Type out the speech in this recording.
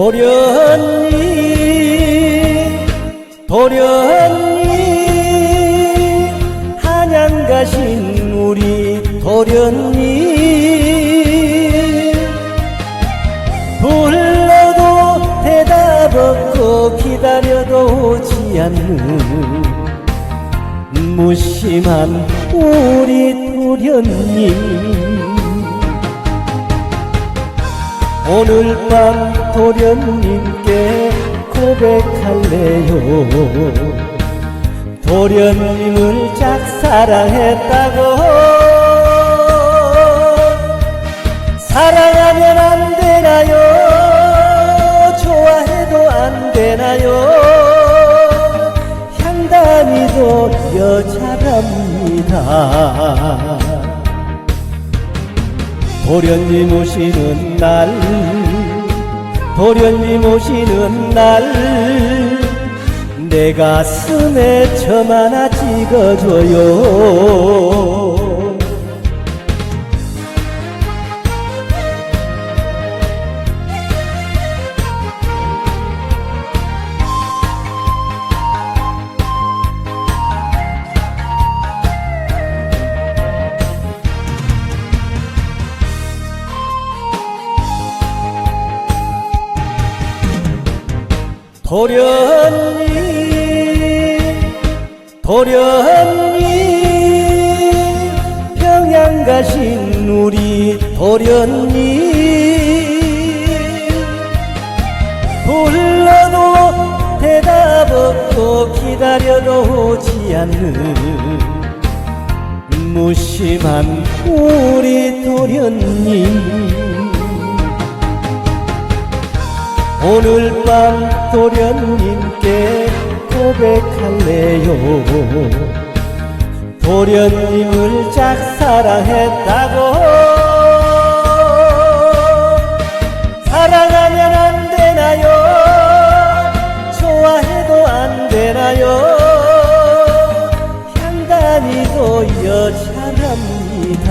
도련님 도련님 한양 가신 우리 도련님 불러도 대답 없고 기다려도 오지 않는 무심한 우리 도련님 오늘 밤 도련님께 고백할래요. 도련님을 짝사랑했다고. 사랑하면 안 되나요? 좋아해도 안 되나요? 향단이도 여자랍니다 도련님 오시는 날 도련님 오시는 날 내 가슴에 점 하나 찍어줘요 도련님 도련님 평양 가신 우리 도련님 불러도 대답 없고 기다려도 오지 않는 무심한 우리 도련님 오늘 밤 도련님께 고백할래요. 도련님을 짝사랑했다고. 사랑하면 안 되나요? 좋아해도 안 되나요? 향단이도 여자랍니다